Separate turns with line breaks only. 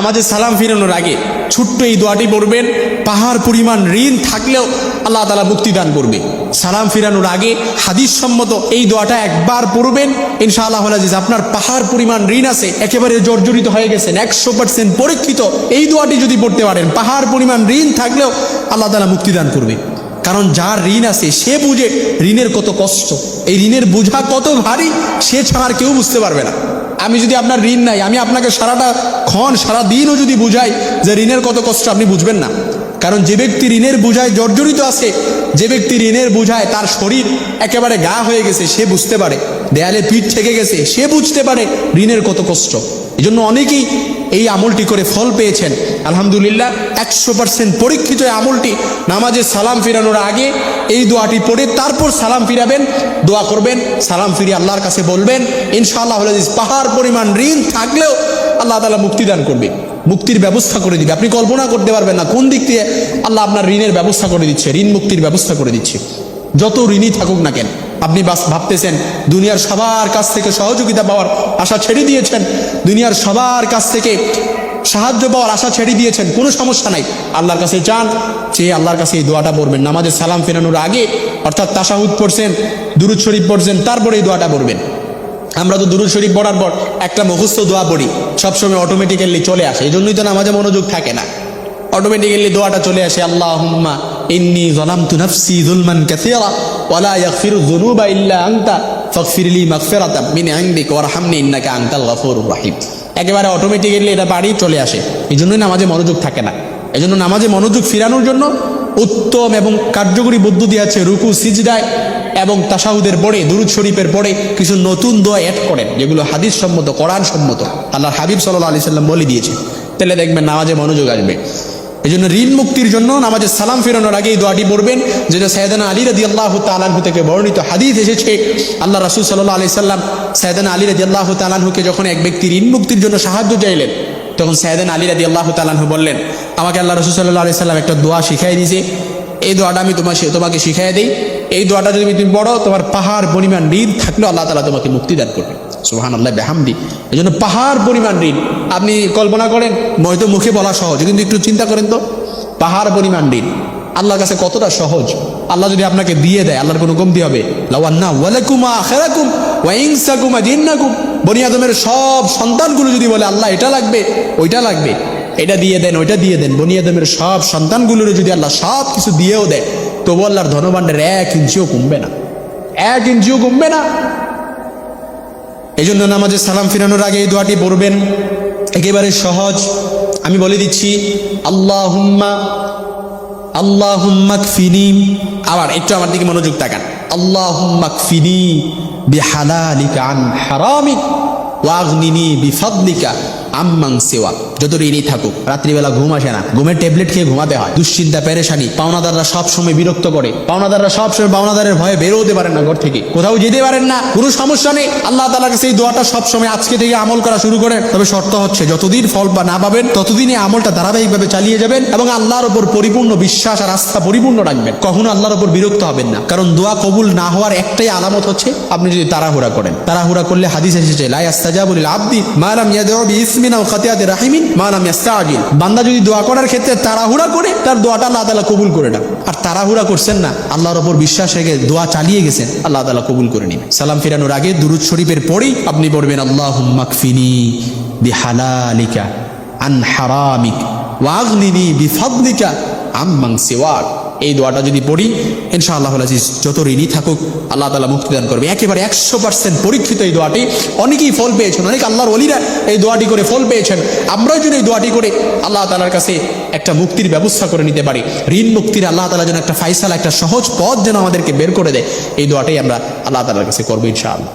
নামাজে সালাম ফিরানোর আগে ছোট্ট এই দোয়াটি পড়বেন। পাহাড় পরিমাণ ঋণ থাকলেও আল্লাহ তালা মুক্তি দান করবে। সালাম ফিরানোর আগে হাদিস সম্মত এই দোয়াটা একবার পড়বেন। ইনশাআল্লাহ আজিজ, আপনার পাহাড় পরিমাণ ঋণ আছে, একেবারে জর্জরিত হয়ে গেছেন, একশো পার্সেন্ট পরীক্ষিত। এই দোয়াটি যদি পড়তে পারেন, পাহাড় পরিমাণ ঋণ থাকলেও আল্লাহ তালা মুক্তি দান করবে। কারণ যার ঋণ আছে, সে বুঝে ঋণের কত কষ্ট। এই ঋণের বোঝা কত ভারী, সে ছাড়া আর কেউ বুঝতে পারবে না। আমি যদি আপনার ঋণ নাই, আমি আপনাকে সারাটা ক্ষণ সারা দিনও যদি বুঝাই যে ঋণের কত কষ্ট, আপনি বুঝবেন না। কারণ যে ব্যক্তি ঋণের বোঝায় জর্জরিত আছে, যে ব্যক্তি ঋণের বোঝায় তার শরীর একেবারে গা হয়ে গেছে, সে বুঝতে পারে। দেয়ালে পিঠ থেকে গেছে, সে বুঝতে পারে ঋণের কত কষ্ট। এই জন্য অনেকেই এই আমলটি করে ফল পেয়েছেন। আলহামদুলিল্লাহ, একশো পার্সেন্ট পরীক্ষিত আমলটি, নামাজে সালাম ফিরানোর আগে এই দোয়াটি পড়ে তারপর সালাম ফিরাবেন, দোয়া করবেন, সালাম ফিরিয়ে আল্লাহর কাছে বলবেন, ইনশাআল্লাহ পাহাড় পরিমাণ ঋণ থাকলেও আল্লাহ তালা মুক্তি দান করবে। মুক্তির ব্যবস্থা করে দিবে। আপনি কল্পনা করতে পারবেন না কোন দিক দিয়ে আল্লাহ আপনার ঋণের ব্যবস্থা করে দিচ্ছে। ঋণ মুক্তির ব্যবস্থা করে দিচ্ছে। যত ঋণই থাকুক না কেন, আপনি বাস ভাবতেছেন দুনিয়ার সবার কাছ থেকে সহযোগিতা পাওয়ার আশা ছেড়ে দিয়েছেন, দুনিয়ার সবার কাছ থেকে সাহায্য পাওয়ার আশা ছেড়ে দিয়েছেন, কোনো সমস্যা নাই। আল্লাহর কাছে চান যে আল্লাহর কাছে এই দোয়াটা পড়বেন। নামাজের সালাম ফেরানোর আগে অর্থাৎ তাসাহুদ পড়ছেন, দুরুদ শরীফ পড়ছেন, তারপরে এই দোয়াটা পড়বেন। আমরা তো দুরুদ শরীফ পড়ার পর একটা মুখস্থ দোয়া পড়ি। সবসময় অটোমেটিক্যালি চলে আসে। এই জন্যই তো নামাজে মনোযোগ থাকে না। অটোমেটিক্যালি দোয়াটা চলে আসে আল্লাহ হুম্মা ইন্নি জলামতু নাফসি যুলমান কাসীরা ওয়ালা ইয়াগফিরু যুনুবা ইল্লা আনতা ফাগফিরলি মাগফিরাতাম মিন ইনদিক ওয়ারহামনি ইন্নাকা আনতাল গফুরুর রহিম। একেবারে অটোমেটিক্যালি এটা বাড়ি চলে আসে। এই জন্যই নামাজে মনোযোগ থাকে না। এই জন্য নামাজে মনোযোগ ফিরানোর জন্য উত্তম এবং কার্যকরী পদ্ধতি আছে রুকু, সিজদায় এবং তাসাহুদের পরে, দুরুদ শরীফের পরে কিছু নতুন দোয়া অ্যাড করেন, যেগুলো হাদিস সম্মত, কোরআন সম্মত। আল্লাহ হাবিব সাল্লাহ আলি সাল্লাম বলে দিয়েছে। তাহলে দেখবেন নামাজে মনোযোগ আসবে। এই জন্য ঋণ মুক্তির জন্য নামাজে সালাম ফেরানোর আগে এই দোয়াটি পড়বেন, যেটা সাইদানা আলী রাদি আল্লাহ তালাহু থেকে বর্ণিত হাদিস এসেছে। আল্লাহ রাসুল সাল্লাহ আলি সাল্লাম সাইদানা আলী রাদি আল্লাহ তালাহুকে যখন এক ব্যক্তি ঋণ মুক্তির জন্য সাহায্য চাইলেন, তখন সাইদান আলী রাদি আল্লাহ তালাহু বললেন, আমাকে আল্লাহ রসুল সাল্লাহ আলি সাল্লাম একটা দোয়া শিখাই দিয়েছে। এই দোয়াটা আমি তোমার তোমাকে শিখাই দিই। এই দোয়াটা যদি তুমি পড়ো, তোমার পাহাড় পরিমাণ ঋণ থাকলেও আল্লাহ তালা তোমাকে মুক্তি দান করবে। সোহান আল্লাহ বেহামদি। এই জন্য পাহাড় পরিমাণ ঋণ। আপনি কল্পনা করেন হয়তো মুখে বলা সহজ, কিন্তু একটু চিন্তা করেন তো। পাহাড় পরিমাণ ঋণ। আল্লাহর কাছে কতটা সহজ? আল্লাহ যদি আপনাকে দিয়ে দেয়, আল্লাহর কোনো কমতি হবে। লাওয়ান্না ওয়ালাকুমা আখেরাকুম ওয়াইংসাকুমা জিন্নাকুম। বনি আদমের সব সন্তানগুলো যদি বলে, আল্লাহ এটা লাগবে, ওইটা লাগবে। এটা দিয়ে দেন, ওইটা দিয়ে দেন। বনি আদমের সব সন্তানগুলোর যদি আল্লাহ সব কিছু দিয়েও দেয় তবু আল্লাহর ধনভাণ্ডের এক ইঞ্চিও কমবে না। এক ইঞ্চিও কমবে না। এই জন্য নামাজে সালাম ফিরানোর আগে এই দোয়াটি পড়বেন। একেবারে সহজ। আমি বলে দিচ্ছি আল্লাহ হুম্মা আল্লাহ হুম্মাক ফিনি। আবার একটু আমার দিকে মনোযোগ তাকান। আল্লাহ হুম্মাক ফিনি বিহালালিকা আন হারামিক ওয়াগনিনি বিফাদলিকা। আম্মাং সেওয়া যত ঋণই থাকুক, রাত্রিবেলা ঘুম আসে না। ঘুমের ট্যাবলেট খেয়ে ঘুমাতে হয়। দুশ্চিন্তা, পেরেশানি, পাওনাদাররা সব সময় বিরক্ত করে। পাওনাদাররা সব সময় পাওনাদারের ভয়ে বেরোতে পারেন না ঘর থেকে। কোথাও যেতে পারেন না, কোনো সমস্যা নেই। আল্লাহ তালার কাছে এই দোয়াটা সব সময় আজকে থেকে আমল করা শুরু করেন। তবে শর্ত হচ্ছে, যতদিন ফল বা না পাবেন, ততদিনই আমলটা ধারাবাহিকভাবে চালিয়ে যাবেন এবং আল্লাহর ওপর পরিপূর্ণ বিশ্বাস আর আস্থা পরিপূর্ণ রাখবেন। কখনো আল্লাহর ওপর বিরক্ত হবেন না। কারণ দোয়া কবুল না হওয়ার একটাই আলামত হচ্ছে, আপনি যদি তাড়াহুড়া করেন। তাড়াহুড়া করলে হাদিস এসেছে লাই আস্তাজাবুল আব্দি মালাম ইয়াদউ বান্দা যদি দোয়া করার ক্ষেত্রে তাড়াহুড়া করে, তার দোয়াটা আল্লাহ কবুল করে না আর তাড়াহুড়া করছেন না, আল্লাহর ওপর বিশ্বাস রেখে দোয়া চালিয়ে গেছেন, আল্লাহ তাআলা কবুল করে নিন। সালাম ফিরানোর আগে দুরুদ শরীফের পরেই আপনি পড়বেন, আল্লাহুম্মা মাকফিনি বিহালালিকা আন হারামিক ওয়াগনিনি বিফাদলিকা আম্মাং সিওয়াক। এই দোয়াটা যদি পড়ি ইনশাআল্লাহ আজিজ, যত ঋণই থাকুক, আল্লাহ তালা মুক্তি দান করবে। একেবারে একশো পার্সেন্ট পরীক্ষিত এই দোয়াটি। অনেকেই ফল পেয়েছেন, অনেক আল্লাহর অলিরা এই দোয়াটি করে ফল পেয়েছেন। আমরাও যদি এই দোয়াটি করে আল্লাহ তালার কাছে একটা মুক্তির ব্যবস্থা করে নিতে পারি। ঋণ মুক্তির আল্লাহ তালা যেন একটা ফাইসালা একটা সহজ পথ যেন আমাদেরকে বের করে দেয়, এই দোয়াটাই আমরা আল্লাহ তালার কাছে করব ইনশাআল্লাহ।